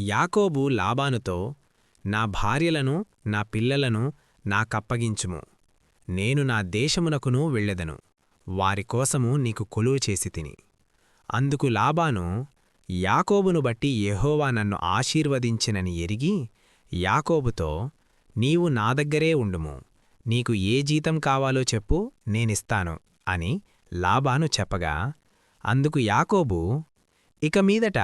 యాకోబు లాబానుతో నా భార్యలను నా పిల్లలను నాకప్పగించుము. నేను నా దేశమునకును వెళ్ళెదను. వారి కోసము నీకు కొలువు చేసి తిని. అందుకు లాబాను యాకోబును బట్టి యెహోవా నన్ను ఆశీర్వదించినని ఎరిగి యాకోబుతో నీవు నా దగ్గరే ఉండుము. నీకు ఏ జీతం కావాలో చెప్పు నేనిస్తాను అని లాబాను చెప్పగా అందుకు యాకోబు ఇక మీదట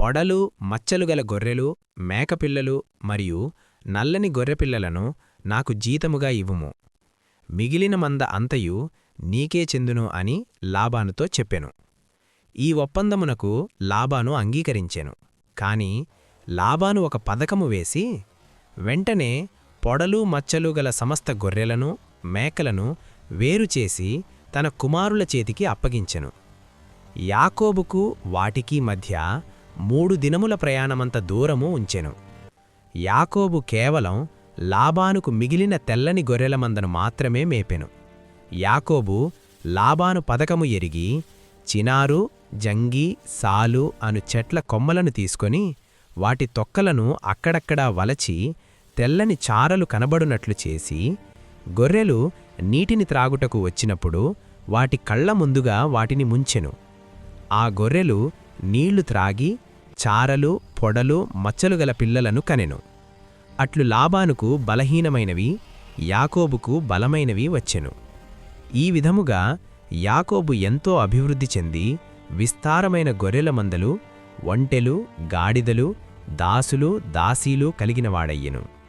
పొడలు మచ్చలు గల గొర్రెలు మేకపిల్లలు మరియు నల్లని గొర్రెపిల్లలను నాకు జీతముగా ఇవ్వుము. మిగిలిన మంద అంతయు నీకే చెందును అని లాబానుతో చెప్పెను. ఈ ఒప్పందమునకు లాబాను అంగీకరించెను. కాని లాబాను ఒక పథకము వేసి వెంటనే పొడలు మచ్చలు గల సమస్త గొర్రెలను మేకలను వేరుచేసి తన కుమారుల చేతికి అప్పగించెను. యాకోబుకు వాటికి మధ్య మూడు దినముల ప్రయాణమంత దూరము ఉంచెను. యాకోబు కేవలం లాబానుకు మిగిలిన తెల్లని గొర్రెల మందను మాత్రమే మేపెను. యాకోబు లాబాను పథకము ఎరిగి చినారు జంగి సాలు అను చెట్ల కొమ్మలను తీసుకొని వాటి తొక్కలను అక్కడక్కడా వలచి తెల్లని చారలు కనబడునట్లు చేసి గొర్రెలు నీటిని త్రాగుటకు వచ్చినప్పుడు వాటి కళ్ళ ముందుగా వాటిని ముంచెను. ఆ గొర్రెలు నీళ్ళు త్రాగి చారలు పొడలు మచ్చలు గల పిల్లలను కనెను. అట్లు లాబానుకు బలహీనమైనవి యాకోబుకు బలమైనవి వచ్చెను. ఈ విధముగా యాకోబు ఎంతో అభివృద్ధి చెంది విస్తారమైన గొర్రెల మందలు ఒంటెలు గాడిదలు దాసులు దాసీలు కలిగినవాడయ్యెను